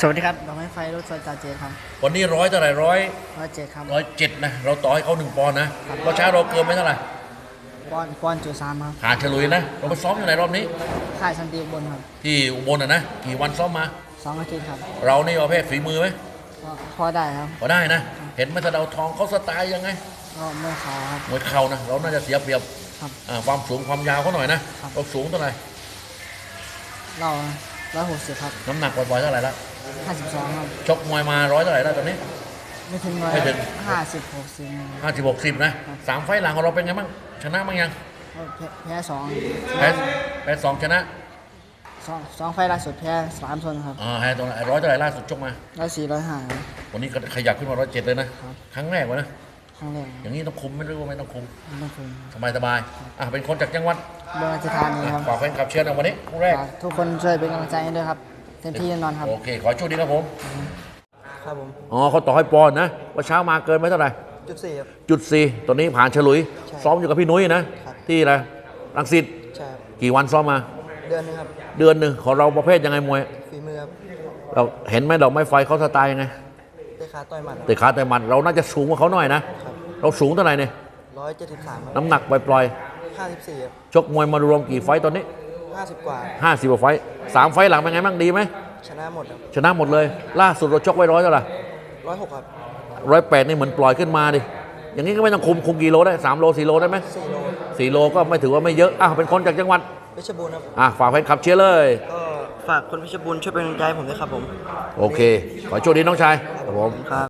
สวัสดีครับดอกไม้ไฟรถไฟจ่าเจครับ วันนี้ร้อยเท่าไหร่ร้อยร้อยเจ็ดครับร้อยเจ็ดนะ เราต่อให้เขาหนึ่งปอนด์นะเมื่อเช้าเราเกินไปเท่าไหร่ป้อนป้อนจุดสามครับผ่านฉลุยนะ เราไปซ้อมอยู่ไหนรอบนี้ ค่ายสันติอุบลครับ ที่อุบลอะนะ กี่วันซ้อมมาสองอาทิตย์ครับ เรานี่ประเภทฝีมือไหมก็พอได้ครับ พอได้นะ เห็นไหมสะเดาวทองเขาสไตล์ยังไงก็เมื่อเขาครับมวยเข่านะ เราน่าจะเสียเปรียบครับอ่าความสูงความยาวเขาหน่อยนะครับเราสูงเท่าไหร่เราร้อยหกสิบครับ น้ำหนักปล่อยๆเท่าไหร่ละ ห้าสิบสองครับชกมวยมาร้อยเท่าไหร่แล้วตอนนี้ ไม่ถึงร้อยไม่ถึง ห้าสิบหกสิบ ห้าสิบหกสิบนะสามไฟล์หลังของเราเป็นไงบ้างชนะบ้างยังก็แพ้แพ้สองแพ้แพ้สองชนะสองสองไฟล์ล่าสุดแพ้สามชนครับอ่าแพ้ตรงไหนร้อยเท่าไหร่ล่าสุดชกมา ร้อยสี่ร้อยห้าครับ วันนี้ก็ขยับขึ้นมาร้อยเจ็ดเลยนะ ครับ ครั้งแรกวะนะ ครั้งแรกอย่างนี้ต้องคุมไม่รู้ว่าไม่ต้องคุมไม่ต้องคุยสบายสบายๆอะเป็นคนจากจังหวัดเบอร์ราชธานีอะครับฝากแฟนคลับเชียร์ในวันนี้คู่แรก ฝากทุกคนช่วยเป็นกำลังใจให้ด้วยครับ เต็มที่แน่นอนครับ โอเค ขอให้โชคดีครับผม ครับผมอ๋อเขาต่อให้ปอนด์นะว่าเช้ามาเกินไปเท่าไหร่จุดสี่ครับ จุดสี่ตอนนี้ผ่านฉลุย ใช่ซ้อมอยู่กับพี่นุ้ยนะ ครับ ที่อะไรรังสิตใช่ครับกี่วันซ้อมมา เดือนนึงครับเดือนหนึ่งของเราประเภทยังไงมวย ฝีมือครับเราเห็นไหมดอกไม้ไฟเขาสไตล์ยังไงเตะขาต่อยหมัดแต่ขาแต่หมันเราน่าจะสูงกว่าเขาหน่อยนะครับเราสูงเท่าไหร่เนี่ยร้อยเจ็ดสิบสามน้ำหนักปล่อยห้าสิบสี่ครับๆชกมวยมารวมกี่ไฟต์ตอนนี้ ห้าสิบกว่า 50กว่าไฟต์สามไฟต์หลังเป็นไงบ้างดีไหม ชนะหมดครับชนะหมดเลย ล่าสุดเราชกไว้ร้อยเท่าไหร่ร้อยหกครับร้อยแปดนี่เหมือนปล่อยขึ้นมาดิ อย่างนี้ก็ไม่ต้องคุมคุมกี่โลได้สามโลสี่โลได้ไหมสี่โลสี่โลก็ไม่ถือว่าไม่เยอะอะเป็นคนจากจังหวัดเพชรบูรณ์ครับ อะฝากแฟนคลับเชียร์เลย ก็ฝากคนเพชรบูรณ์ช่วยเป็นกำลังใจให้ผมด้วยครับผม โอเค ขอโชคดีน้องชายครับผม ครับ